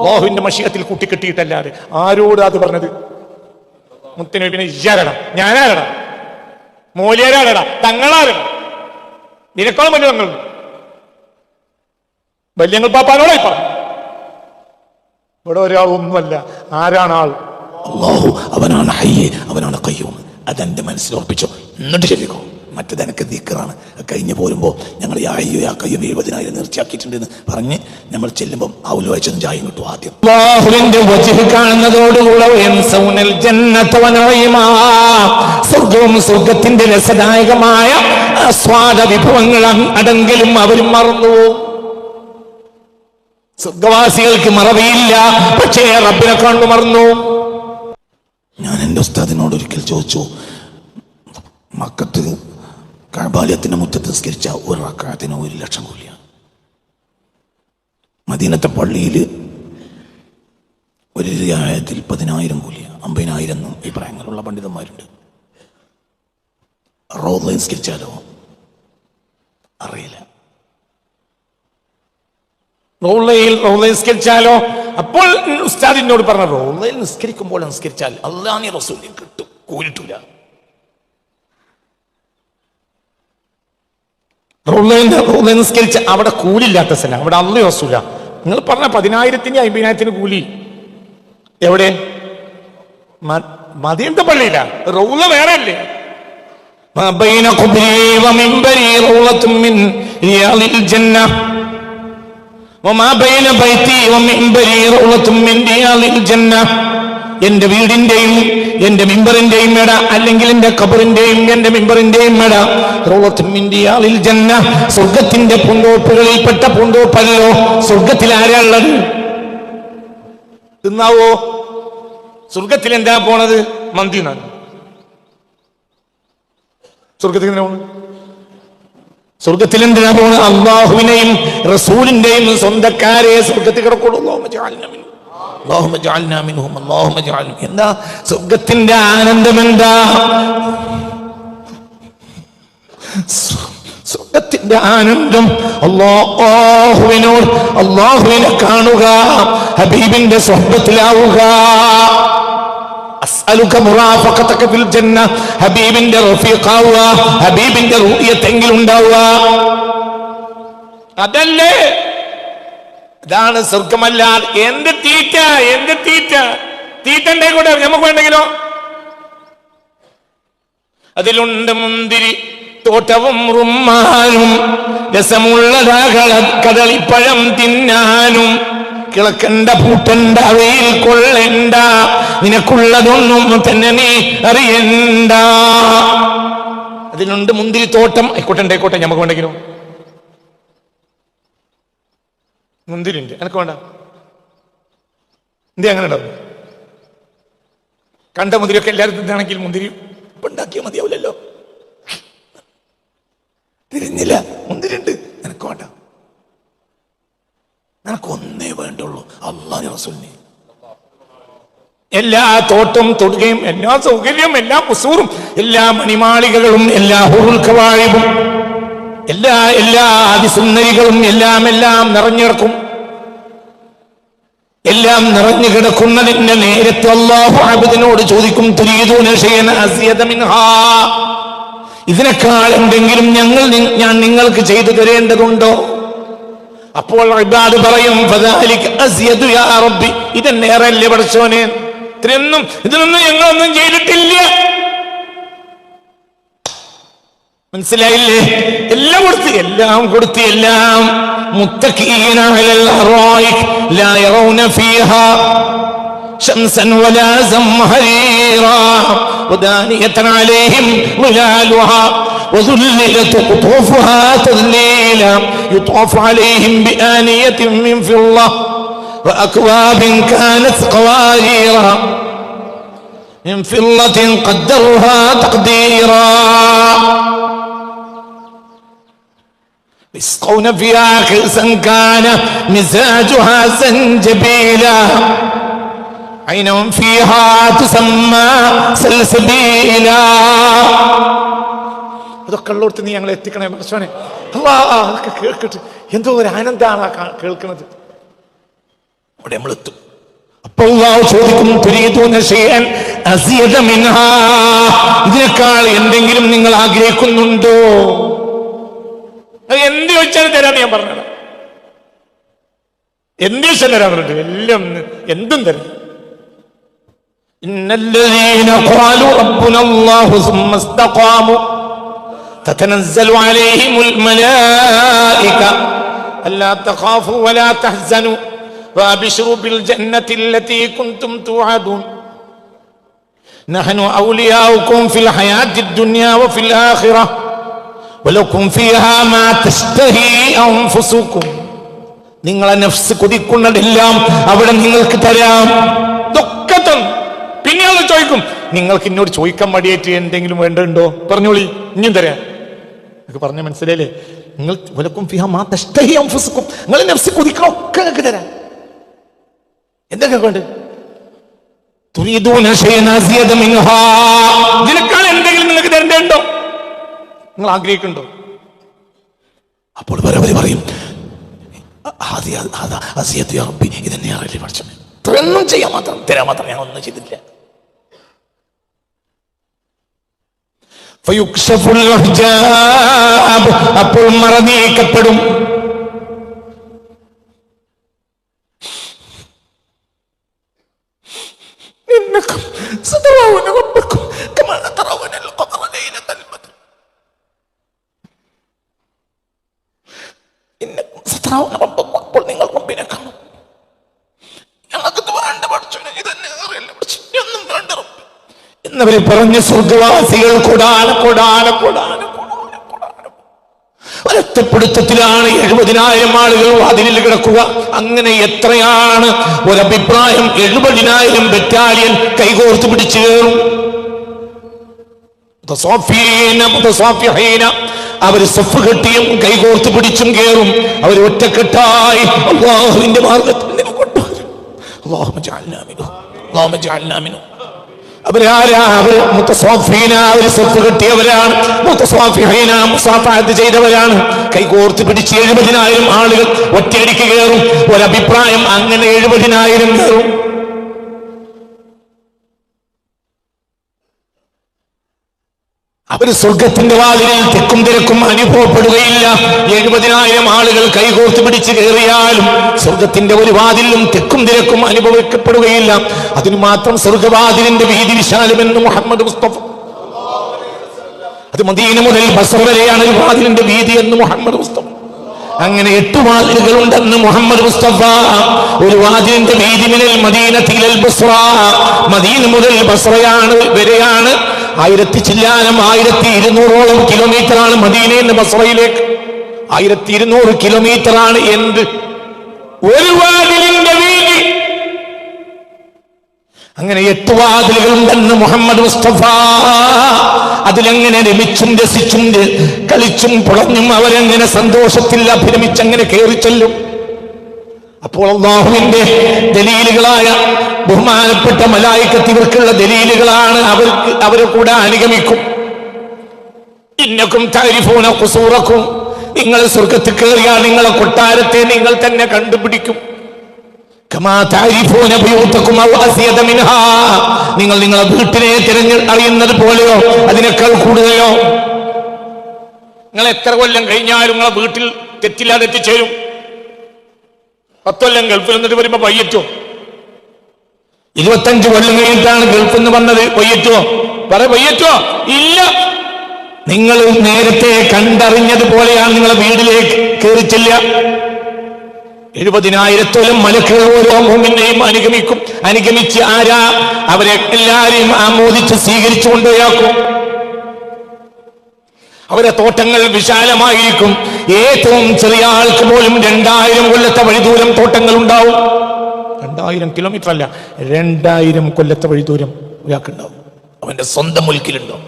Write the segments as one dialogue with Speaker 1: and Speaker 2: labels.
Speaker 1: അള്ളാഹുവിന്റെ മഷിയത്തിൽ കൂട്ടിക്കെട്ടിയിട്ടല്ലാതെ. ആരോടാ അത് പറഞ്ഞത്? മുത്തനബിനെ ഇയാരടാ ഞാനാരടാ മൂല്യരാരടാ തങ്ങളാരടാ നിനക്കോളം വലിയ തങ്ങൾ വല്യങ്ങൾ പാപ്പാനോടാ പറഞ്ഞു. ഇവിടെ ഒരാൾ ഒന്നുമല്ല. ആരാണ് ആൾ?
Speaker 2: അള്ളാഹു അവനാണ് ഹയ്യേ അവനാണ് കയ്യൂം അതെന്റെ മനസ്സിൽ ഉറപ്പിച്ചോ. എന്നിട്ട് ചൊല്ലിക്കോ. മറ്റത് എനിക്ക് ദിക്കറാണ് കഴിഞ്ഞു പോരുമ്പോൾ ഞങ്ങൾ ഈ അയ്യോ ആ കയ്യോ എഴുപതിനായിരം നിർച്ചയാക്കിയിട്ടുണ്ടെന്ന് പറഞ്ഞ് നമ്മൾ ചെല്ലുമ്പോൾ അവൽ വായിച്ചതും ചായം കിട്ടും ആദ്യം.
Speaker 1: സ്വർഗവും സ്വർഗത്തിന്റെ രസദായകമായ ആസ്വാദ വിഭവങ്ങൾ അടങ്കലും അവരും മറന്നു. സ്വർഗവാസികൾക്ക് മറവിയില്ല പക്ഷേ റബ്ബിനെ കണ്ടു മറന്നു.
Speaker 2: ഞാൻ എന്റെ ഉസ്താദിനോട് ഒരിക്കൽ ചോദിച്ചു മക്കത്ത് കഴബാലയത്തിന്റെ മുറ്റത്ത് നിസ്കരിച്ച ഒരു അക്കാത്തിന് ഒരു ലക്ഷം കൂലിയാണ് മദീനത്തെ പള്ളിയിൽ ഒരു ആയത്തിൽ പതിനായിരം കൂലിയ അമ്പതിനായിരം എന്നും അഭിപ്രായങ്ങളുള്ള പണ്ഡിതന്മാരുണ്ട്. റോഡ് നിസ്കരിച്ചാലോ? അറിയില്ല.
Speaker 1: റോളയിൽ റോളയിൽ നിസ്കരിച്ചാലോ? അപ്പോൾ ഉസ്താദിനോട് പറഞ്ഞ റോളയിൽ നിസ്കരിക്കുമ്പോൾ നിസ്കരിച്ചാൽ
Speaker 2: അള്ളാഹി റസൂലിന് കിട്ടും. കൂലിട്ടൂല
Speaker 1: റോളയിൽ റോളയിൽ നിസ്കരിച്ച അവിടെ കൂലില്ലാത്ത സ്ഥലം അവിടെ അള്ളി വസൂല നിങ്ങൾ പറഞ്ഞ പതിനായിരത്തിന് അമ്പതിനായിരത്തിന് കൂലി എവിടെ മ- മദീനത്തെ പള്ളിയില്ല റൗള വേറെ അല്ലേ ما بين قبري ومنبري روضة من رياض الجنة وما بين بيتي ومنبري روضة من رياض الجنة എന്റെ വീടിന്റെയും എന്റെ മിമ്പറിന്റെയും ഇട അല്ലെങ്കിൽ എന്റെ കബറിന്റെയും എന്റെ മിമ്പറിന്റെയും ഇട റോളത്തും ഇന്ത്യയിൽ ജന്ന സ്വർഗത്തിന്റെ പൂന്തോപ്പുകളിൽപ്പെട്ട പൂന്തോപ്പല്ലോ സ്വർഗത്തിൽ ആരാ ഉള്ളത്? തിന്നാവോ? സ്വർഗത്തിൽ എന്താ പോണത്? മന്തി എന്നാണ് സ്വർഗത്തിൽ സ്വർഗത്തിൽ എന്തിനാ പോണത്? അള്ളാഹുവിനെയും റസൂലിന്റെയും സ്വന്തക്കാരെ സ്വർഗത്തിൽ കിടക്കുള്ളൂ. അല്ലാഹുമ്മ ജഅൽനാ മിൻഹും. അല്ലാഹുമ്മ ജഅൽനാ മിൻഹും. അല്ലാഹുമ്മ ജഅൽനാ മിൻഹും. എന്താ സ്വർഗത്തിന്റെ ആനന്ദം എന്താ സ്വർഗത്തിന്റെ ആനന്ദം അള്ളാഹുവിനോട് അള്ളാഹുവിനെ കാണുക ഹബീബിന്റെ സ്വപ്നത്തിലാവുക അസ്അലുക മുറാഫഖതക ഫിൽ ജന്ന ഹബീബിന്റെ റഫീഖാവുക ഹബീബിന്റെ റൂയത്തെങ്കിലും ഉണ്ടാവുക അതല്ലേ ഇതാണ് സ്വർഗമല്ല എന്ത് തീറ്റ? എന്ത് തീറ്റ? തീറ്റന്റെ കൂടെ നമുക്ക് വേണ്ടെങ്കിലോ? അതിലുണ്ട് മുന്തിരി തോട്ടവും റുമ്മാനും രസമുള്ളതാകള കദളിപ്പഴം തിന്നാനും. കിളക്കണ്ട പൂട്ടണ്ട വെയിൽ കൊള്ളണ്ട നിനക്കുള്ളതൊന്നും തന്നെ നീ അറിയണ്ട. അതിലുണ്ട് മുന്തിരി തോട്ടം. ആയിക്കോട്ടെ ആയിക്കോട്ടെ നമുക്ക് വേണ്ടെങ്കിലോ? മുന്തിരി ഉണ്ട് എനക്ക് വേണ്ട. എന്തേ അങ്ങനെ ഉണ്ടാവും കണ്ട മുന്തിരിയൊക്കെ എല്ലാവരും തിന്നാണെങ്കിൽ മുന്തിരി
Speaker 2: ഉണ്ടാക്കിയാൽ മതിയാവില്ലല്ലോ. തിരിഞ്ഞില്ല. മുന്തിരിണ്ട് എനക്ക് വേണ്ട. എനക്കൊന്നേ വേണ്ടുള്ളൂ. അള്ളാഹ് റസൂലിനെ.
Speaker 1: എല്ലാ തോട്ടം തൊടുകയും എല്ലാ സൗകര്യവും എല്ലാ കുസൂറും എല്ലാ മണിമാളികകളും എല്ലാ ഹുറുൽ ഹുറുൽക്കവാഴിവും എല്ലാ എല്ലാ അതിസുന്ദരികളും എല്ലാം എല്ലാം നിറഞ്ഞു കിടക്കും എല്ലാം നിറഞ്ഞു കിടക്കുന്നതിന്റെ നേരത്തെ അള്ളാഹു ആബിദിനോട് ചോദിക്കും. ഇതിനേക്കാൾ എന്തെങ്കിലും ഞങ്ങൾ ഞാൻ നിങ്ങൾക്ക് ചെയ്തു തരേണ്ടതുണ്ടോ? അപ്പോൾ ഇബാദ് പറയും ഇതെന്നേറല്ലേ പഠിച്ചോനെ ഇത്രയൊന്നും ഇതിനൊന്നും ഞങ്ങളൊന്നും ചെയ്തിട്ടില്ല. മനസ്സിലായില്ലേ എല്ലാം കൊടുത്ത് എല്ലാം കൊടുത്ത് എല്ലാം മുത്തഖീന അലൽ അറായിക് ലാ യറൗന ഫീഹാ شمسا ولا زمهريرا ودانية عليهم ظلالها وذللت قطوفها تذليلا يطاف عليهم بآنية من فضة وأكواب كانت قواريرا من فضة قدرها تقديرا يسقون فيها كأسا كان مزاجها زنجبيلا عين فيها تسمى سلسبيلا അതൊക്കെ ഉള്ളിടത്ത് നീ ഞങ്ങളെ എത്തിക്കണേ പടച്ചോനെ അല്ലാ അതൊക്കെ കേൾക്കട്ടെ എന്തോ ഒരു ആനന്ദമാണ് ആ കാ- കേൾക്കുന്നത്
Speaker 2: അവിടെ നമ്മൾ എത്തും
Speaker 1: അപ്പോൾ അള്ളാഹു ചോദിക്കും തുരീദൂന ശൈഅൻ അസിയദ മിൻഹാ ഇതിനേക്കാൾ എന്തെങ്കിലും നിങ്ങൾ ആഗ്രഹിക്കുന്നുണ്ടോ അത് എന്ത് ചോദിച്ചാലും തരാന്ന് ഞാൻ പറഞ്ഞത് എന്ത് ചോദിച്ചാലും തരാൻ പറഞ്ഞിട്ട് എല്ലാം എന്തും തരാം إن الذين قالوا ربنا الله ثم استقاموا تتنزل عليهم الملائكة ألا تخافوا ولا تحزنوا وأبشروا بالجنة التي كنتم توعدون نحن أولياؤكم في الحياة الدنيا وفي الآخرة ولكم فيها ما تشتهي أنفسكم നിങ്ങളെ നഫ്സ് കൊതിക്കുന്നതെല്ലാം അവിടെ നിങ്ങൾക്ക് തരാം ഇതൊക്കെ തന്നു പിന്നെ അത് ചോദിക്കും നിങ്ങൾക്ക് എന്നോട് ചോദിക്കാൻ മടിയായിട്ട് എന്തെങ്കിലും വേണ്ടതുണ്ടോ പറഞ്ഞോളി ഇനിയും തരാം നിങ്ങൾക്ക് പറഞ്ഞ മനസ്സിലായില്ലേ നിങ്ങൾ വിലക്കും ഫിഹ മാ തഷ്തഹി അൻഫുസുക്കും നിങ്ങൾ നഫ്സ് കൊതിക്കണം ഒക്കെ നിങ്ങൾക്ക് തരാം എന്തൊക്കെ വേണ്ട തുരീദൂന ശൈഅൻ അസിയദ മിൻഹാ ഇതിനേക്കാൾ എന്തെങ്കിലും നിങ്ങൾക്ക് തരേണ്ടതുണ്ടോ നിങ്ങൾ ആഗ്രഹിക്കുന്നുണ്ടോ
Speaker 2: അപ്പോൾ വരവര് പറയും ആദ്യ അസിയത്ത് യാ റബ്ബി ഇതന്നെ അറിയില്ലേ പഠിച്ചു ഇത്രയൊന്നും ചെയ്യാൻ മാത്രം തരാൻ മാത്രം ഞാൻ ഒന്നും
Speaker 1: ചെയ്തില്ല അപ്പോൾ മറ നീക്കപ്പെടും പറഞ്ഞു സ്വർഗവാസികൾ കൊടാന കൊടാന കൊടാന ഒരൊറ്റപ്പിടുത്തത്തിലാണ് എഴുപതിനായിരം ആളുകൾ വാതിലിൽ കിടക്കുക. അങ്ങനെ എത്രയാണ്? ഒരഭിപ്രായം എഴുപതിനായിരം ബറ്റാലിയൻ കൈകോർത്ത് പിടിച്ചു കയറും. അവർ സഫ് കെട്ടിയും കൈകോർത്ത് പിടിച്ചും കയറും. അവർ ഒറ്റക്കെട്ടായി അള്ളാഹുവിന്റെ മാർഗത്തിൽ അള്ളാഹു ജാലിനാമിനു അള്ളാഹു ജാലിനാമിനു കിട്ടിയവരാണ്. ചെയ്തവരാണ്. കൈകോർത്ത് പിടിച്ച് എഴുപതിനായിരം ആളുകൾ ഒറ്റയടിക്ക് കയറും. ഒരഭിപ്രായം അങ്ങനെ എഴുപതിനായിരം കയറും. അവർ സ്വർഗത്തിന്റെ വാതിലിൽ തെക്കും തിരക്കും അനുഭവപ്പെടുകയില്ല. എഴുപതിനായിരം ആളുകൾ കൈകോർത്ത് പിടിച്ച് കയറിയാലും സ്വർഗത്തിന്റെ ഒരു വാതിലും തെക്കും തിരക്കും അനുഭവിക്കപ്പെടുകയില്ല. അതിനു മാത്രം സ്വർഗവാതിലിന്റെ വീതി വിശാലമെന്ന് മുഹമ്മദ് മുസ്തഫ അത് മദീന മുതൽ ബസർ വരെയാണ് ഒരു വാതിലിന്റെ വീതി എന്ന് മുഹമ്മദ് മുസ്തഫ. അങ്ങനെ എട്ട് വാതിലുകൾ ഉണ്ടെന്ന് മുഹമ്മദ് മുസ്തഫ. ഒരു വാതിലിന്റെ വീതി മുതൽ തീലൽ ബസ്ര. മദീന മുതൽ ബസ്രയാണ് വരെയാണ് ആയിരത്തി ചില്ലാനം ആയിരത്തി ഇരുന്നൂറോളം കിലോമീറ്റർ ആണ് മദീനയിൽ നിന്ന് ബസ്രയിലേക്ക്. ആയിരത്തി ഇരുന്നൂറ് കിലോമീറ്റർ ആണ് എന്ത്? ഒരു വാതിലിന്റെ വീതി. അങ്ങനെ എട്ട് വാതിലുകൾ ഉണ്ടെന്ന് മുഹമ്മദ് മുസ്തഫ. അതിലെങ്ങനെ രമിച്ചും രസിച്ചും കളിച്ചും പുളഞ്ഞും അവരെങ്ങനെ സന്തോഷത്തിൽ അഭിരമിച്ചങ്ങനെ കയറി ചെല്ലും അപ്പോൾ അള്ളാഹുവിന്റെ ദലീലുകളായ ബഹുമാനപ്പെട്ട മലായിക്കത്ത് ഇവർക്കുള്ള ദലീലുകളാണ് അവർക്ക് അവരെ കൂടെ അനുഗമിക്കും. ഇന്നക്കും താരിഫൂന കുസൂറക്കും നിങ്ങൾ സ്വർഗത്തിൽ കയറിയാൽ നിങ്ങളെ കൊട്ടാരത്തെ നിങ്ങൾ തന്നെ കണ്ടുപിടിക്കും. നിങ്ങൾ നിങ്ങളെ വീട്ടിനെ തിരഞ്ഞ അറിയുന്നത് പോലെയോ? അതിനേക്കാൾ കൂടുതലോ? നിങ്ങൾ എത്ര കൊല്ലം കഴിഞ്ഞാലും നിങ്ങളെ വീട്ടിൽ തെറ്റില്ലാതെ എത്തിച്ചേരും. പത്തൊല്ലം ഗൾഫിൽ നിന്നിട്ട് വരുമ്പോ പയ്യറ്റോ ഇരുപത്തഞ്ച് കൊല്ലം കഴിഞ്ഞിട്ടാണ് ഗൾഫിൽ നിന്ന് വന്നത് പയ്യറ്റോ പറ പയ്യറ്റോ ഇല്ല. നിങ്ങൾ നേരത്തെ കണ്ടറിഞ്ഞതുപോലെയാണ് നിങ്ങളെ വീട്ടിലേക്ക് കയറിച്ചില്ല എഴുപതിനായിരത്തോളം മലക്കുകൾ ഓരോ മോമിനെയും അനുഗമിക്കും അനുഗമിച്ച് ആരാ? അവരെ എല്ലാരെയും ആമോദിച്ച് സ്വീകരിച്ചു കൊണ്ടുപോയാക്കും അവരെ തോട്ടങ്ങൾ വിശാലമായിരിക്കും. ഏറ്റവും ചെറിയ ആൾക്ക് പോലും രണ്ടായിരം കൊല്ലത്തെ വഴിദൂരം തോട്ടങ്ങൾ ഉണ്ടാവും. രണ്ടായിരം കിലോമീറ്റർ അല്ല രണ്ടായിരം കൊല്ലത്തെ വഴിദൂരം ഒരാൾക്കുണ്ടാവും.
Speaker 2: അവന്റെ സ്വന്തം മുൽക്കിലുണ്ടോ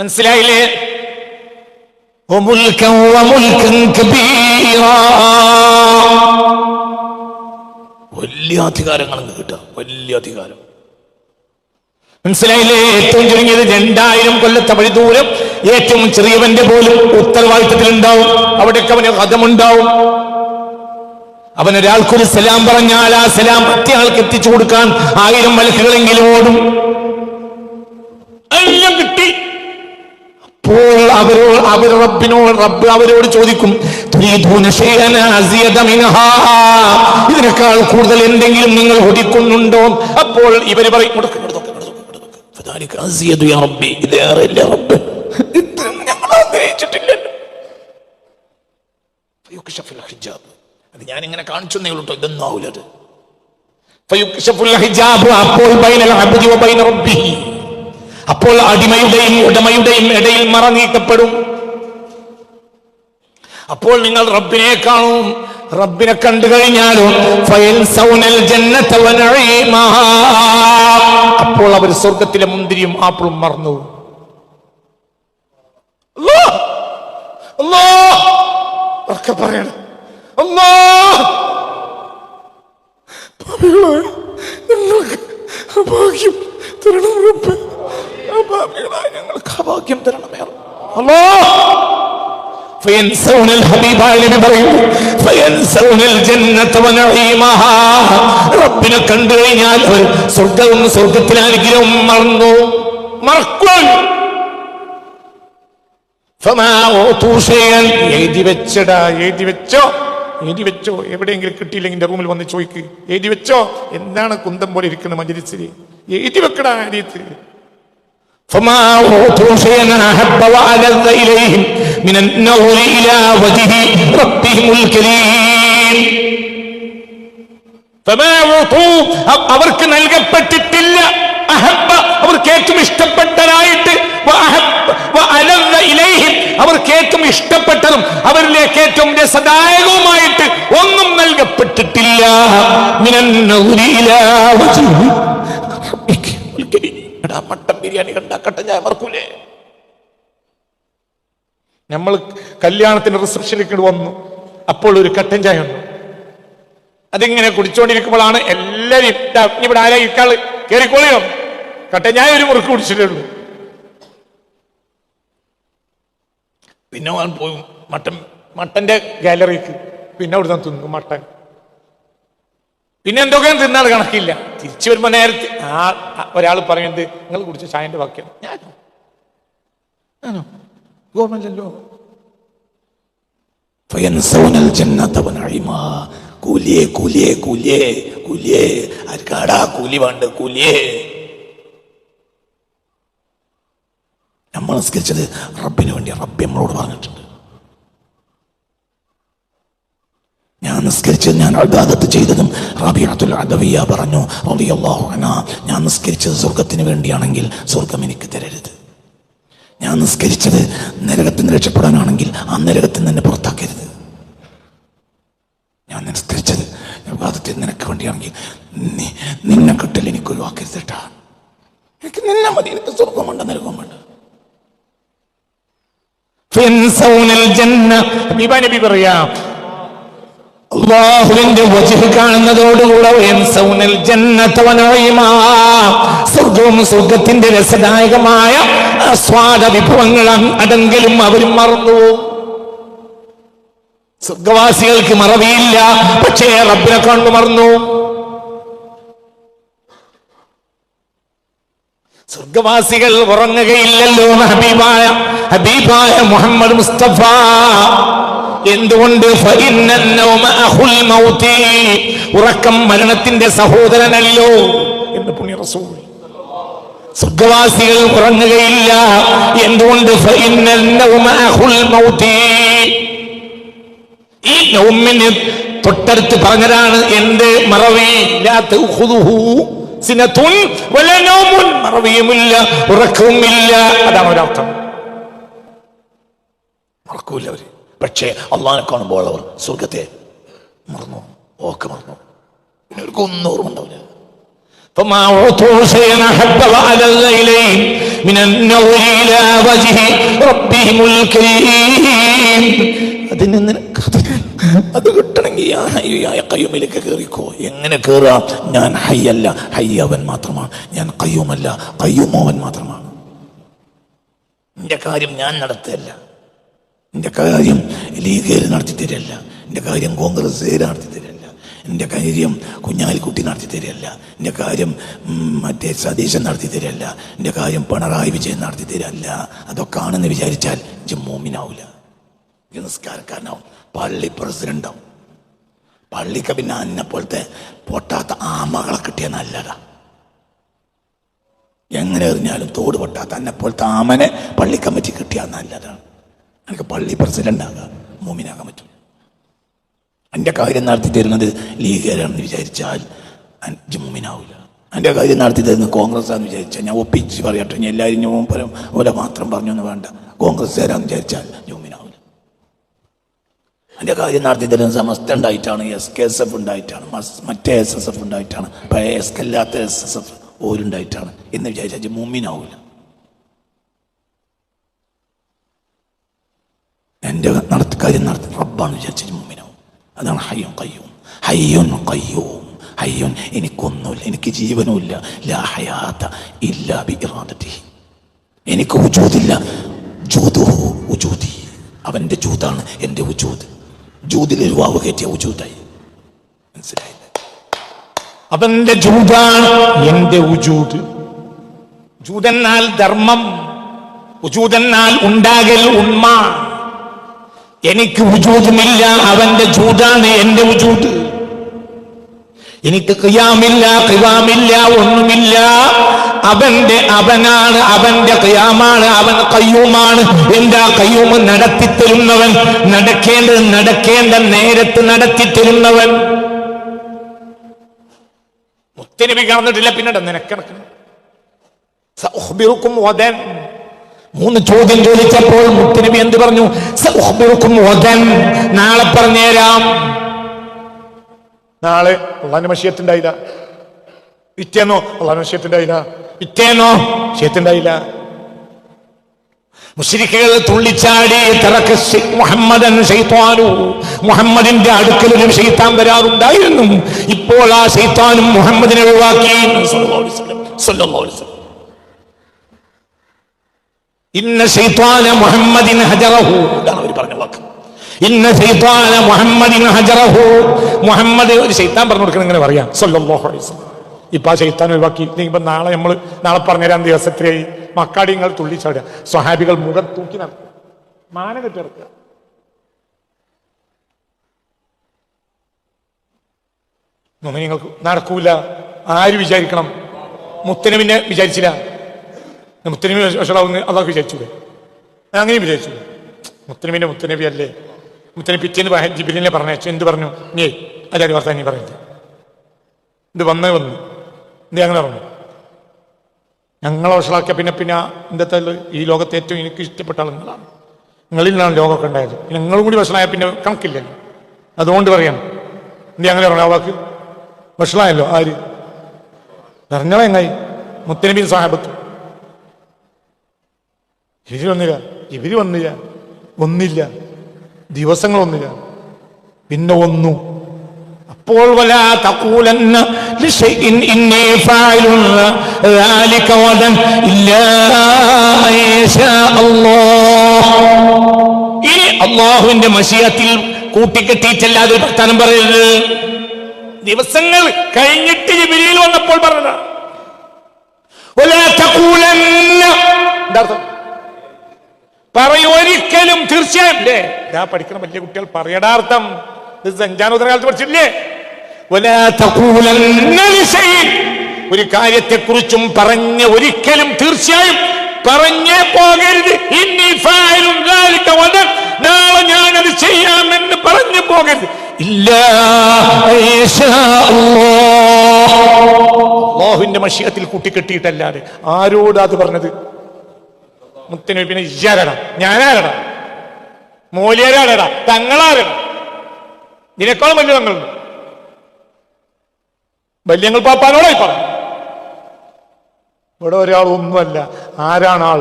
Speaker 1: മനസ്സിലായില്ലേ?
Speaker 2: വലിയ അധികാരങ്ങൾ കിട്ടുക വലിയ അധികാരം.
Speaker 1: മനസ്സിലായില്ലേ? ഏറ്റവും ചുരുങ്ങിയത് രണ്ടായിരം കൊല്ലത്തെ വഴി ദൂരം ഏറ്റവും ചെറിയവന്റെ പോലും ഉത്തരവാദിത്തത്തിലുണ്ടാവും. അവിടെയൊക്കെ അവന് ഹതമുണ്ടാവും. അവൻ ഒരാൾക്കൊരു സലാം പറഞ്ഞാൽ ആ സലാം മറ്റേ എത്തിച്ചു കൊടുക്കാൻ ആയിരം മലക്കുകളെങ്കിലും ഓടും. എല്ലാം കിട്ടി. അപ്പോൾ അവരോ അവർ റബ്ബിനോട് റബ്ബ് അവരോട് ചോദിക്കും. ഇതിനേക്കാൾ കൂടുതൽ എന്തെങ്കിലും നിങ്ങൾ ഒടിക്കുന്നുണ്ടോ അപ്പോൾ ഇവർ പറയും "ഇങ്ങോട്ട് അത് ഞാൻ ഇങ്ങനെ കാണിച്ചു കേട്ടോ ഇതൊന്നും ആവൂല അത്. അപ്പോൾ അടിമയുടെയും ഉടമയുടെയും ഇടയിൽ മറ നീക്കപ്പെടും. അപ്പോൾ നിങ്ങൾ റബ്ബിനെ കാണും. റബ്ബിനെ കണ്ടു കഴിഞ്ഞാലും. അപ്പോൾ അവർ സ്വർഗത്തിലെ മുന്തിരിയും ആപ്പിളും മറന്നു. പറയണം. തരണം ഞങ്ങൾക്ക് അഭാഗ്യം തരണമേ അല്ലാ! فينسون الحبيب عليه പറയുന്നു فينسون الجنة ونعيمها റബ്ബിനെ കണ്ടു കഴിഞ്ഞാൽ അവർ സ്വർഗവും സ്വർഗത്തിലെ അനുഗ്രഹവും മറന്നു മറക്കും فما أوتوا شيئا എഴുതി വെച്ചടാ എഴുതി വെച്ചോ എഴുതി വെച്ചോ എവിടെയെങ്കിലും കിട്ടിയില്ലെങ്കിൽ എന്റെ റൂമിൽ വന്ന് ചോദിക്ക് എഴുതി വെച്ചോ എന്താണ് കുന്തം പോലെ ഇരിക്കുന്ന മജലിസിൽ എഴുതി വെക്കടാ അരിയത്ത് فما أوتوا شيئا أحب وألذ إليهم من النظر إلى وجه ربهم الكريم അവർക്ക് നൽകപ്പെട്ടിട്ടില്ല. അഹബ അവർക്ക് ഏറ്റവും ഇഷ്ടപ്പെട്ടതായിട്ട് അവർക്ക് ഏറ്റവും ഇഷ്ടപ്പെട്ടതും അവരിലേക്ക് ഏറ്റവും രസദായകവുമായിട്ട് ഒന്നും നൽകപ്പെട്ടിട്ടില്ല. മട്ടൻ ബിരിയാണി കണ്ടാക്കട്ടെ ഞാൻ മറക്കൂലേ? നമ്മൾ കല്യാണത്തിന് റിസപ്ഷനിലേക്ക് വന്നു. അപ്പോൾ ഒരു കട്ടൻ ചായ വന്നു. അതിങ്ങനെ കുടിച്ചുകൊണ്ടിരിക്കുമ്പോഴാണ് എല്ലാവരും "ദാ, ഇവിടെ ആരാ ഇക്കാൾ കയറിക്കോളിയോ കട്ടൻ ചായ ഒരു മുറുക്ക് കുടിച്ചിട്ടുള്ളൂ പിന്നെ ഞാൻ പോയി മട്ടൻ മട്ടന്റെ ഗാലറിക്ക് പിന്നെ അവിടെ നിന്ന് തിന്നു മട്ടൻ. പിന്നെ എന്തൊക്കെ തിന്നാൾ കണക്കില്ല. തിരിച്ചു വരുമ്പോ നേരത്തെ ആ ഒരാൾ പറയുന്നത് നിങ്ങൾ കുടിച്ച ചായന്റെ വാക്യം. ഞാനോ? ഞാനോ?
Speaker 2: സുഖമല്ലല്ലോ കൂലിയേ കൂലിയേ കൂലിയേ കൂലിയേ. ആർക്കാടാ കൂലി വേണ്ട കൂലിയേ. നമ്മൾ നിസ്കരിച്ചത് റബ്ബിന് വേണ്ടി റബ്ബി നമ്മളോട് പറഞ്ഞിട്ടുണ്ട്. ഞാൻ നിസ്കരിച്ചത് ഞാൻ അൽദാദത്ത് ചെയ്തതും റബിയത്തുൽ അദവിയ പറഞ്ഞു റബിയല്ലാഹു ഞാൻ നിസ്കരിച്ചത് സ്വർഗത്തിന് വേണ്ടിയാണെങ്കിൽ സ്വർഗം എനിക്ക് തരരുത്. ഞാൻ നിസ്കരിച്ചത് നരകത്തിൽ നിന്ന് രക്ഷപ്പെടാനാണെങ്കിൽ ആ നരകത്തിൽ നിന്ന് പുറത്താക്കരുത് ഞാൻ നിസ്കരിച്ചത് വിവാദത്തിൽ നിനക്ക് വേണ്ടിയാണെങ്കിൽ നീ നിന്നെ കിട്ടൽ എനിക്ക് ഒഴിവാക്കരുത് കേട്ടാ എനിക്ക് നിന്നെ മതി എനിക്ക് സ്വർഗമുണ്ട് നരകമുണ്ട്
Speaker 1: നരകം വേണ്ട കാണുന്നതോടുകൂടെ. സ്വർഗവും സ്വർഗത്തിന്റെ രസദായകമായ ആസ്വാദ വിഭവങ്ങൾ അടങ്കലും അവരും മറന്നു സ്വർഗവാസികൾക്ക് മറവിയില്ല പക്ഷേ റബ്ബിനെ കണ്ടു മറന്നു. സ്വർഗവാസികൾ ഉറങ്ങുകയില്ലല്ലോ ഹബീബായ ഹബീബായ മുഹമ്മദ് മുസ്തഫ. എന്തുകൊണ്ട്? ഉറക്കം മരണത്തിന്റെ സഹോദരനല്ലോ എന്ന് പുണ്യ റസൂൽ. സ്വർഗവാസികൾ ഉറങ്ങുകയില്ല. എന്തുകൊണ്ട്? ഈ നൗമിന് തൊട്ടടുത്ത് പറഞ്ഞതാണ് എന്ത്? മറവിയില്ലാത്ത മറവിയുമില്ല ഉറക്കവുമില്ല. അതാണ് ഒരർത്ഥം.
Speaker 2: ഉറക്കൂല അവർ. പക്ഷേ അള്ളാഹിനെ കാണുമ്പോൾ അവർ സ്വർഗത്തെ മറന്നു ഓക്കെ മറന്നു. പിന്നെ അവർക്കൊന്നും ഓർമ്മ ഉണ്ടാവില്ല.
Speaker 1: فما أعطوا شيئا أحب وألذ إليهم من النظر إلى وجه ربهم الكريم അതിന് നിനക്ക്
Speaker 2: അത് കിട്ടണമെങ്കിൽ ആ ഹയ്യായ കയ്യുമിലേക്ക് കയറിക്കോ എങ്ങനെ കയറാം ഞാൻ ഹയ്യല്ല ഹയ്യ അവൻ മാത്രമാണ് ഞാൻ കയ്യുമല്ല കയ്യുമോവൻ മാത്രമാണ് എൻ്റെ കാര്യം ഞാൻ നടത്തല്ല എൻ്റെ കാര്യം ലീഗേര് നടത്തി തരല്ല എൻ്റെ കാര്യം കോൺഗ്രസ്സുകാർ നടത്തി തരല്ല എന്റെ കാര്യം കുഞ്ഞാലിക്കുട്ടി നടത്തി തരികയല്ല. എന്റെ കാര്യം മറ്റേ സതീശൻ നടത്തി തരികയല്ല. എന്റെ കാര്യം പിണറായി വിജയൻ നടത്തി തരികയല്ല. അതൊക്കെ ആണെന്ന് വിചാരിച്ചാൽ ജമ്മൂമിനാവില്ല നിസ്കാരക്കാരനാവും പള്ളി പ്രസിഡന്റാവും പള്ളിക്ക് പിന്നെ അന്നെ പോലത്തെ പൊട്ടാത്ത ആമകളെ കിട്ടിയ നല്ലതാ. എങ്ങനെ എറിഞ്ഞാലും തോട് പൊട്ടാത്ത അന്നെ പോലത്തെ ആമനെ പള്ളി കമ്മിറ്റി കിട്ടിയാൽ നല്ലതാണ് എനിക്ക് പള്ളി പ്രസിഡന്റ് ആകാം മൂമിനാകാൻ പറ്റും. എന്റെ കാര്യം നടത്തി തരുന്നത് ലീഗുകാരാണെന്ന് വിചാരിച്ചാൽ ജമ്മുവിനാവില്ല എന്റെ കാര്യം നടത്തി തരുന്നത് കോൺഗ്രസ് ആണെന്ന് വിചാരിച്ചാൽ ഞാൻ ഒപ്പിച്ച് പറയട്ടെ. ഞാൻ എല്ലാവരും ഞാൻ പരം പോലെ മാത്രം പറഞ്ഞു എന്ന് വേണ്ട. കോൺഗ്രസ്സുകാരാന്ന് വിചാരിച്ചാൽ ജമ്മുവിനാവില്ല എന്റെ കാര്യം നടത്തി തരുന്നത് സമസ്ത ഉണ്ടായിട്ടാണ് എസ് കെ എസ് എഫ് ഉണ്ടായിട്ടാണ് മറ്റേ എസ് എസ് എഫ് ഉണ്ടായിട്ടാണ് പഴയ എസ് കെ അല്ലാത്ത എസ് എസ് എഫ് ഓരുണ്ടായിട്ടാണ് എന്ന് വിചാരിച്ചാൽ ജമ്മുവിനാവില്ല എന്റെ നടത്തി കാര്യം നടത്തി റബ്ബാണ് വിചാരിച്ചു അതാണ് ഹയ്യും കയ്യൂം ഹയ്യുൻ കയ്യൂം ഹയ്യുൻ എനിക്കൊന്നുമില്ല എനിക്ക് ജീവനുമില്ല. ലാ ഹയാത്ത ഇല്ലാ ബി ഇറാദത്തി എനിക്ക് ഉജൂദില്ല ജൂതുഹു ഉജൂദി അവന്റെ ജൂതാണ് എന്റെ ഉജൂദ് ജൂതിൽ ഒരു വാവ് കയറ്റിയ ഉജൂദായി മനസ്സിലായില്ല?
Speaker 1: അവന്റെ ജൂതാണ് എന്റെ ഉജൂത് ജൂതെന്നാൽ ധർമ്മം. ഉജൂതെന്നാൽ ഉണ്ടാകൽ ഉണ്മ. എനിക്ക് ഉജൂതുമില്ല അവന്റെ ജൂതാണ് എന്റെ ഉജൂത് എനിക്ക് കിയാമില്ല കിവാമില്ല ഒന്നുമില്ല. അവന്റെ അവനാണ് അവന്റെ കിയാമാണ് അവൻ കയ്യൂമാണ് എന്റെ കയ്യൂമ് നടത്തിത്തരുന്നവൻ നടക്കേണ്ടത് നടക്കേണ്ട നേരത്ത് നടത്തിത്തരുന്നവൻ. ഒത്തിരി കാണുന്നിട്ടില്ല പിന്നെ നിനക്കിടക്കുന്നു മൂന്ന് ചോദ്യം ചോദിച്ചപ്പോൾ മുത്തനബി എന്ത് പറഞ്ഞു? നാളെ പറഞ്ഞേരാം നാളെ മഷിയത്തുണ്ടായില്ല. പിറ്റേന്നോ മഷിയത്തുണ്ടായില്ല. പിറ്റേന്നോ? മഷിയത്തുണ്ടായില്ല. മുസ്ലിക്കുകൾ തുള്ളിച്ചാടി മുഹമ്മദൻ ശൈത്താനു. മുഹമ്മദിന്റെ അടുക്കൽ ഒരു ശൈത്താൻ വരാറുണ്ടായിരുന്നു. ഇപ്പോൾ ആ ഷെയ്ത്താനും മുഹമ്മദിനെ ഒഴിവാക്കി സല്ലല്ലാഹു അലൈഹി വസല്ലം. സല്ലല്ലാഹു അലൈഹി വസല്ലം. ഇന്ന ഹജറഹു. ഇതാണ് ഇന്ന ഹജറഹു. ഒരു പറഞ്ഞു ഇങ്ങനെ പറയാം. സല്ലല്ലാഹു അലൈഹി വസല്ലം. ഇപ്പൊ ആ ഒഴിവാക്കി. ഇനിയിപ്പോ നാളെ നമ്മൾ നാളെ പറഞ്ഞുതരാൻ ദിവസത്തിലായി. മക്കാടിങ്ങൾ തുള്ളിച്ചാടുക. സ്വഹാബികൾ മുഖം തൂക്കി നടക്കുക. മാന കെട്ടിറക്കുക നിങ്ങൾക്ക് നടക്കൂല. ആര് വിചാരിക്കണം? മുത്തനബിനെ വിചാരിച്ചില്ല. മുത്തനബി വഷളാവുന്ന അതൊക്കെ വിചാരിച്ചൂടെ? അങ്ങനെയും വിചാരിച്ചു. മുത്തനബിന്റെ മുത്തനബി അല്ലേ? മുത്തനബി പിറ്റേന്ന് ജിബിലിനെ പറഞ്ഞു എന്ത് പറഞ്ഞു? നീ അതായത് വർത്താൻ നീ പറഞ്ഞില്ല ഇത് വന്നേ വന്നു. നീ അങ്ങനെ പറഞ്ഞു. ഞങ്ങളെ വഷളാക്കിയ പിന്നെ പിന്നെ എന്താ ഈ ലോകത്തെ ഏറ്റവും എനിക്ക് ഇഷ്ടപ്പെട്ട ആളുകളാണ്. നിങ്ങളിൽ നിന്നാണ് ലോകമൊക്കെ ഉണ്ടായത്. നിങ്ങളും കൂടി വഷളായ പിന്നെ കണക്കില്ലല്ലോ. അതുകൊണ്ട് പറയാം നീ അങ്ങനെ പറഞ്ഞു ആ വാക്ക് വഷളായല്ലോ ആര്? പറഞ്ഞാൽ എങ്ങായി? മുത്തനബിൻ സാഹബത്ത്. ഇവര് വന്നില്ല ഇവര് വന്നില്ല ഒന്നില്ല ദിവസങ്ങളൊന്നില്ല പിന്നെ ഒന്നു അപ്പോൾ വലാ തഖൂലന്ന ലിശൈഇൻ ഇന്നി ഫായിലുൻ ذلك غدا ഇല്ലാ യശാ അല്ലാഹ് ഇനി അള്ളാഹുവിന്റെ മഷിയത്തിൽ കൂട്ടിക്കെട്ടിയിട്ടല്ലാതെ ഒരു വർത്താനം പറയരുത് ദിവസങ്ങൾ കഴിഞ്ഞിട്ട് ജിബിലിയിൽ വന്നപ്പോൾ പറഞ്ഞ പറയൂ ഒരിക്കലും തീർച്ചയായും. ഇതാ പഠിക്കണ വലിയ കുട്ടികൾ പറയടാർത്ഥം. ഇത് സഞ്ചാനോദര കാലത്ത് പഠിച്ചില്ലേ ഒരു കാര്യത്തെക്കുറിച്ചും പറഞ്ഞ ഒരിക്കലും തീർച്ചയായും പറഞ്ഞേ പോകരുത്. ഇനി നാളെ ഞാൻ അത് ചെയ്യാമെന്ന് പറഞ്ഞു പോകരുത്. ഇല്ലാഹുവിന്റെ മഷിയത്തിൽ കൂട്ടിക്കെട്ടിയിട്ടല്ലാതെ ആരോടാ അത് പറഞ്ഞത്? മുത്തനബി പിന്നെ ഇയ്യാരടാ ഞാനാരടാ? മൂല്യരാരടാ തങ്ങളാരടാ? ഇതിനേക്കാളും വലിയ തങ്ങളുണ്ട്. വല്യങ്ങൾ പാപ്പാനോടായി പറഞ്ഞു ഇവിടെ ഒരാൾ ഒന്നുമല്ല. ആരാണ് ആൾ?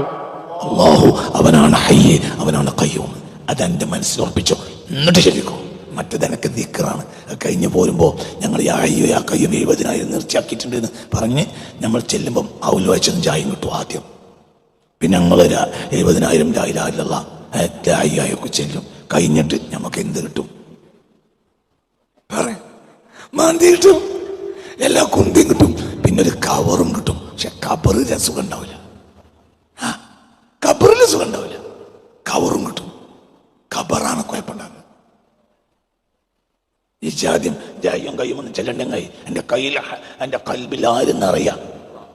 Speaker 2: അള്ളാഹു അവനാണ് ഹയ്യ് അവനാണ് കയ്യൂം അതെന്റെ മനസ്സിൽ ഉറപ്പിച്ചു. എന്നിട്ട് ശരിക്കും മറ്റത് എനിക്ക് ദിക്കറാണ് കഴിഞ്ഞു പോരുമ്പോൾ ഞങ്ങൾ ഈ അയ്യോ ആ കയ്യും എഴുപതിനായിരം നിർച്ചയാക്കിയിട്ടുണ്ട് എന്ന് പറഞ്ഞ് നമ്മൾ ചെല്ലുമ്പം അവൽ വായിച്ചതും ചായയും കിട്ടും ആദ്യം. പിന്നെ ഞങ്ങൾ എഴുപതിനായിരം രായില്ല രായിയൊക്കെ ചെല്ലും. കഴിഞ്ഞിട്ട് നമുക്ക് എന്ത് കിട്ടും? പറയാം. എല്ലാ കുന്തിയും കിട്ടും. പിന്നെ ഒരു കവറും കിട്ടും. പക്ഷെ കബറിൽ സുഖം ഉണ്ടാവില്ല. കബറിൽ സുഖം ഉണ്ടാവില്ല. കവറും കിട്ടും. കബറാണ് കുഴപ്പമുണ്ടാകുന്നത് ഈ ജാദ്യം ജായും കയ്യുമൊന്നും ചെല്ലണ്ടെങ്കിൽ എന്റെ കയ്യിൽ എന്റെ കൽബിൽ ആരെന്നറിയാം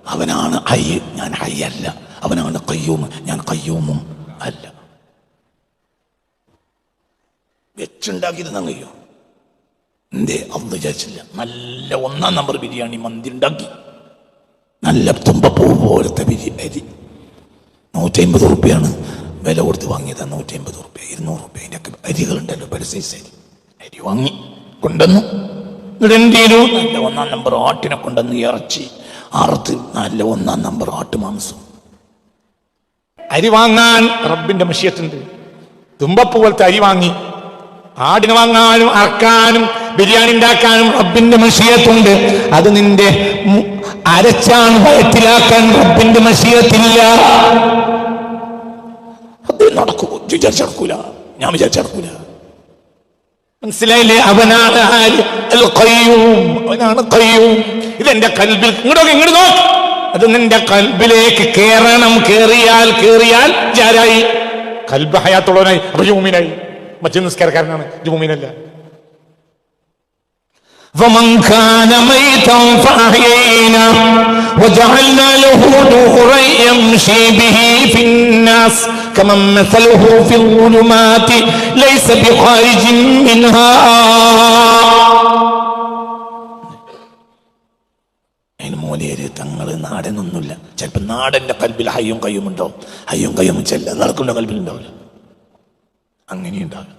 Speaker 2: അവനാണ് ഹൈ. ഞാൻ ഹൈ അല്ല. അവനാണ് കയ്യൂമ് ഞാൻ കയ്യൂമും അല്ല. വെച്ചുണ്ടാക്കിയിരുന്ന കയ്യോ എന്തേ? അന്ന് വിചാരിച്ചില്ല. നല്ല ഒന്നാം നമ്പർ ബിരിയാണി മന്തി ഉണ്ടാക്കി നല്ല തുമ്പപ്പൂ പോലത്തെ ബിരി അരി. നൂറ്റി അമ്പത് റുപ്യാണ് വില കൊടുത്ത് വാങ്ങിയത്. നൂറ്റി അമ്പത് റുപ്യ ഇരുന്നൂറ് റുപ്യ. അതിന്റെ അരികളുണ്ടല്ലോ പല സൈസ് അരി. അരി വാങ്ങി കൊണ്ടുവന്നു. ഒന്നാം നമ്പർ ആട്ടിനെ കൊണ്ടുവന്ന് ഇറച്ചി. അറുത്ത് നല്ല ഒന്നാം നമ്പർ ആട്ട് മാംസം.
Speaker 1: അരി വാങ്ങാൻ റബ്ബിന്റെ മഷിയത്തുണ്ട്. തുമ്പപ്പ് പോലത്തെ അരി വാങ്ങി. ആടിന് വാങ്ങാനും അറക്കാനും ബിരിയാണി ഉണ്ടാക്കാനും റബ്ബിന്റെ മഷിയത്തുണ്ട്. അത് നിന്റെ അരച്ചാണ് വയറ്റിലാക്കാൻ റബ്ബിന്റെ മഷിയത്തില്ല.
Speaker 2: അത് നടക്കൂ വിചാരിച്ചടക്കൂല. ഞാൻ വിചാരിച്ചടക്കൂല.
Speaker 1: മനസ്സിലായില്ലേ? അവനാണ്. അവനാണ് ഇതെന്റെ കൽബിൽ. ഇങ്ങോട്ട് ഇങ്ങോട്ട് നോക്ക്. അത് നിന്റെ കൽബിലേക്ക് കേറണം കേറിയാൽ കേറിയാൽ ജാരായി കൽബ് ഹയാത്തുള്ളവനായി അപ്പൊ ജൂമിനായി മറ്റു നിസ്കാരക്കാരനാണ് ജൂമിനല്ല فمن كان ميتا فأحييناه وجعلنا له نورا يمشي به في الناس كمن مثله في الظلمات ليس بخارج منها
Speaker 2: മോലേര് തങ്ങൾ നാടനൊന്നുമില്ല. ചിലപ്പോൾ നാടന്റെ കൽബിൽ ഹയ്യും കയ്യും ഉണ്ടാവും ഹയ്യും കയ്യും ചെല്ല. നടക്കുന്ന കൽബിൽ ഉണ്ടാവില്ല. അങ്ങനെ ഉണ്ടാവില്ല.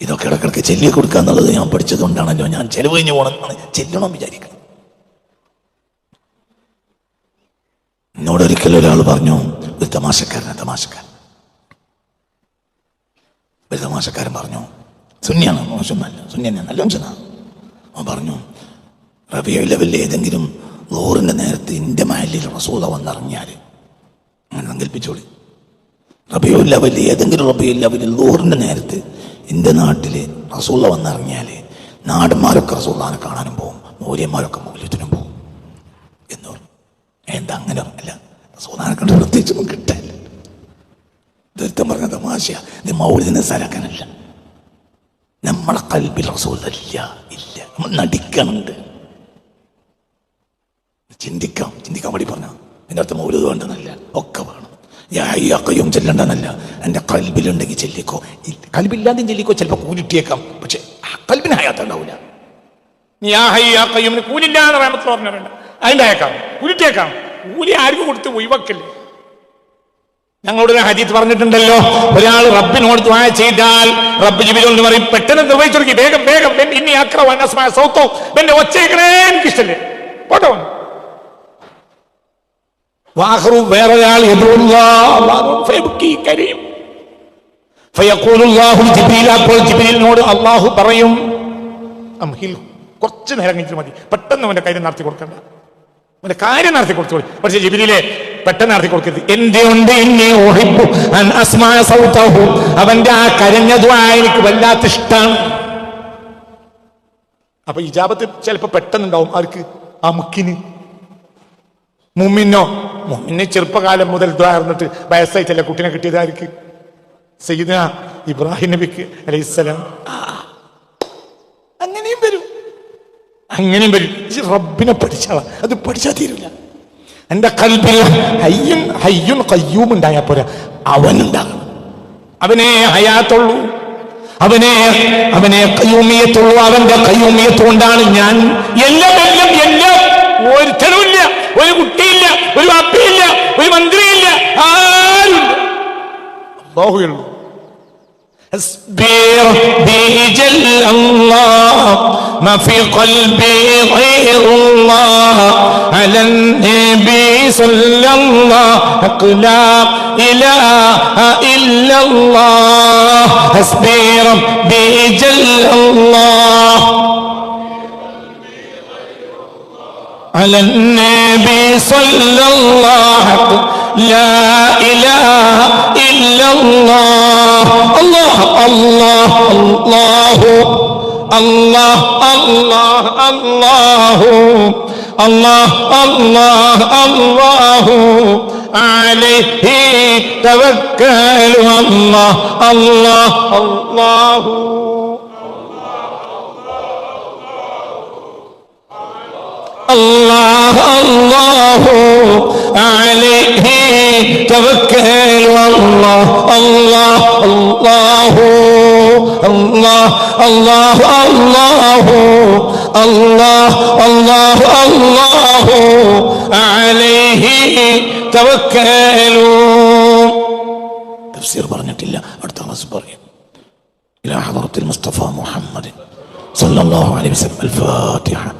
Speaker 2: ഇതൊക്കെ ഇടക്കിടക്ക് ചെല്ലി കൊടുക്കുക എന്നുള്ളത് ഞാൻ പഠിച്ചത് കൊണ്ടാണല്ലോ. ഞാൻ ചെലവ് കഴിഞ്ഞ് പോകണം എന്നാണ്. ചെല്ലണം വിചാരിക്കണം എന്നോടൊരിക്കലും ഒരാൾ പറഞ്ഞു ഒരു തമാശക്കാരൻ തമാശക്കാരൻ. ഒരു തമാശക്കാരൻ പറഞ്ഞു സുന്യാണ് മോശമല്ല സുന്യനെ നല്ല മനുഷ്യനാണ് അവൻ പറഞ്ഞു റബിയ ലെവലിൽ ഏതെങ്കിലും നൂറിന്റെ നേരത്ത് എന്റെ മഹലിൽ റസൂല വന്നിറങ്ങിയാൽ അങ്ങനെ സങ്കല്പിച്ചോളി റബിയോ ലെവലിൽ ഏതെങ്കിലും റബിയ ലെവലിൽ നൂറിന്റെ നേരത്ത് എന്റെ നാട്ടിൽ റസൂല വന്നിറങ്ങിയാൽ നാടന്മാരൊക്കെ റസൂള്ളാനെ കാണാനും പോകും മൗര്യന്മാരൊക്കെ മൂല്യത്തിനും പോകും എന്ന് പറഞ്ഞു. എന്താ അങ്ങനെ അല്ല റസൂലാനെ കണ്ട് പ്രത്യേകിച്ചൊന്നും കിട്ടാനില്ല ദുരിതം പറഞ്ഞ തമാശ ഇത് മൗലിനെ സരക്കാനല്ല. നമ്മളെ കൽബിൽ റസൂലല്ല ഇല്ല. നമ്മൾ നടിക്കണുണ്ട് ചിന്തിക്കാം ചിന്തിക്കാൻ വേണ്ടി പറഞ്ഞ. എന്റെ അടുത്ത് മൗലത് വേണ്ടെന്നല്ല ഒക്കെ വേണം. യാക്കയും ചെല്ലണ്ടെന്നല്ല. എന്റെ കൽബിലുണ്ടെങ്കിൽ ചെല്ലിക്കോ. കൽബില്ലാതെയും ചെല്ലിക്കോ ചിലപ്പോൾ കൂലിട്ടിയേക്കാം. പക്ഷെ കൽബിന് ഹയാത്തുണ്ടാവില്ല റഹമത്ത് പറഞ്ഞവരുണ്ട്. അതിന്റെ അയക്കാം. കൂലിട്ടേക്കാം കൂലി ആർക്കും കൊടുത്ത് ഒഴിവാക്കല്ലേ ഞങ്ങളോടൊരു ഹദീത്ത് പറഞ്ഞിട്ടുണ്ടല്ലോ. ഒരാൾ റബ്ബിനോട് ദുആ ചെയ്താൽ റബ്ബ് ജിബിലോട് പറയും പെട്ടെന്ന് നിർവഹിച്ചൊടുക്കി വേഗം വേഗം ഇനി അക്രമ സൗത്തോ എന്റെ ഒച്ചേക്കണേ എനിക്കിഷ്ടല്ലേ പോട്ടോ വാഹറു വേറൊരാൾ കരയും അപ്പോൾ ജിബ്രീലിനോട് അള്ളാഹു പറയും കുറച്ച് നേരം കഴിഞ്ഞിട്ട് മതി. പെട്ടെന്ന് അവന്റെ കാര്യം നടത്തി കൊടുക്കണ്ട അവന്റെ കാര്യം നടത്തി കൊടുത്തു പക്ഷേ ജിബ്രീലേ പെട്ടെന്ന് നടത്തി കൊടുക്കരുത്. എന്റെ ഉണ്ട് എന്നെ ഓഹിപ്പു? അൻ അസ്മാ സൗതഹു. അവന്റെ ആ കരഞ്ഞ ദ്വാ എനിക്ക് വല്ലാത്ത ഇഷ്ടമാണ് അപ്പൊ ഇജാബത്ത് ചിലപ്പോ പെട്ടെന്നുണ്ടാവും. ആർക്ക്? ആ മുക്കിന്. മുമ്മിനോ മുമ്മിന് ചെറുപ്പകാലം മുതൽ ദ്വാർന്നിട്ട് വയസ്സായിട്ടല്ല കുട്ടിനെ കിട്ടിയത് ആർക്ക്? സയ്യിദന ഇബ്രാഹിം നബിക്ക് അലൈഹിസ്സലാം അങ്ങനെയും വരും. അങ്ങനെയും വരും. റബ്ബിനെ പഠിച്ചാ അത് പഠിച്ചാൽ തീരില്ല എന്റെ കൽബിൽ ഹയ്യും ഹയ്യും കയ്യൂം ഉണ്ടായാൽ പോരാ. അവനുണ്ടാകണം. അവനെ ഹയാത്തുള്ളൂ. അവനെ അവനെ കയ്യൂമിയത്തുള്ളൂ അവന്റെ കയ്യൂമിയത്തുകൊണ്ടാണ് ഞാൻ എല്ലാം എല്ലാം എല്ലാം ഒരു തെളിവില്ല ഒരു കുട്ടിയില്ല ഒരു അപ്പയില്ല ഒരു മന്ത്രിയില്ല. ആരും അള്ളാഹുള്ളൂ
Speaker 1: حسبي ربي جل الله ما في قلبي غير الله. على النبي صلى الله لا إله إلا الله. حسبي ربي جل الله. على النبي صلى الله لا إله إلا الله. الله الله الله. الله الله الله. الله الله عليه توكل. الله الله الله. الله الله عليه توكل والله الله الله الله الله الله الله الله الله عليه توكلوا
Speaker 2: തഫ്സീർ പറഞ്ഞിട്ടില്ല അടുത്ത ക്ലാസ് പറയും ഇലാ ഹദറത്തിൽ മുസ്തഫ മുഹമ്മദ് സല്ലല്ലാഹു അലൈഹി വസല്ലം അൽ ഫാത്തിഹ